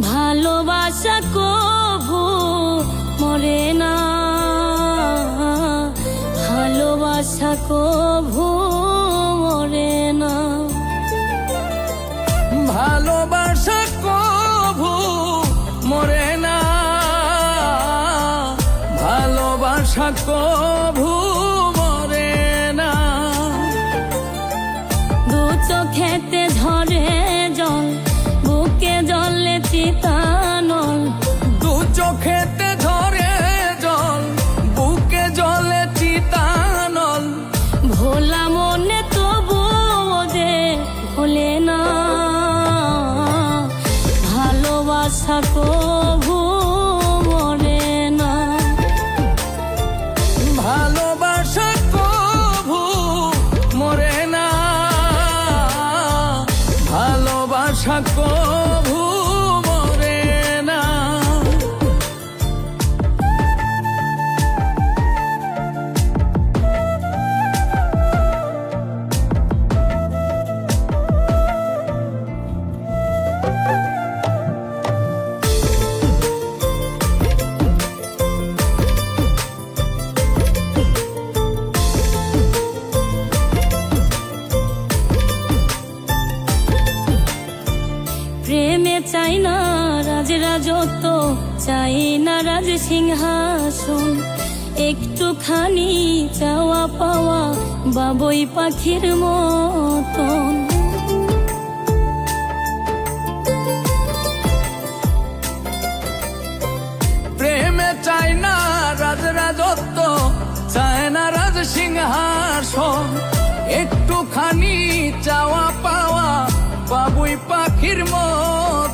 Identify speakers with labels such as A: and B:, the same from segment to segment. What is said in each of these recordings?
A: ভালোবাসা কভু মরে না। ভালোবাসা কভু মরে না।
B: ভালোবাসা কভু মরে না। ভালোবাসা কভু
A: ভালোবাসা না রাজ রাজত্ব চাই না রাজ সিংহাসন। একটুখানি চাওয়া পাওয়া বাবই পাখির মতন।
B: প্রেমে চাই না রাজ রাজত্ব, চায় না রাজ সিংহাসন। একটুখানি চাওয়া পাওয়া বাবুই পাখির মতন।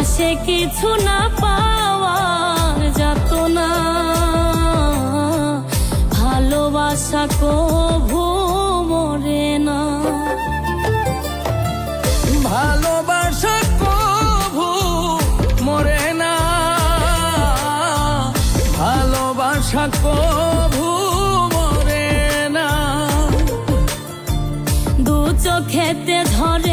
A: আসে কিছু না পাওয়ার যত না ভালোবাসা কভু মরে না।
B: ভালোবাসা কভু মরে না। ভালোবাসা কভু মরে না।
A: দু চোখেতে ধরে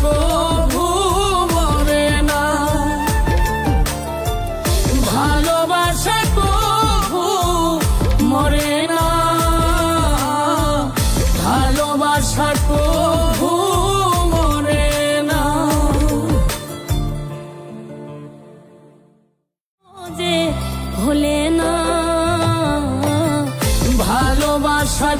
B: ভালোবাসা মরে না। ভালোবাসা মরে না। ভালোবাসা মরে না।
A: ভোলে না।
B: ভালোবাসা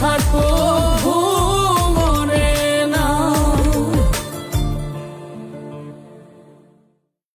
B: heart full.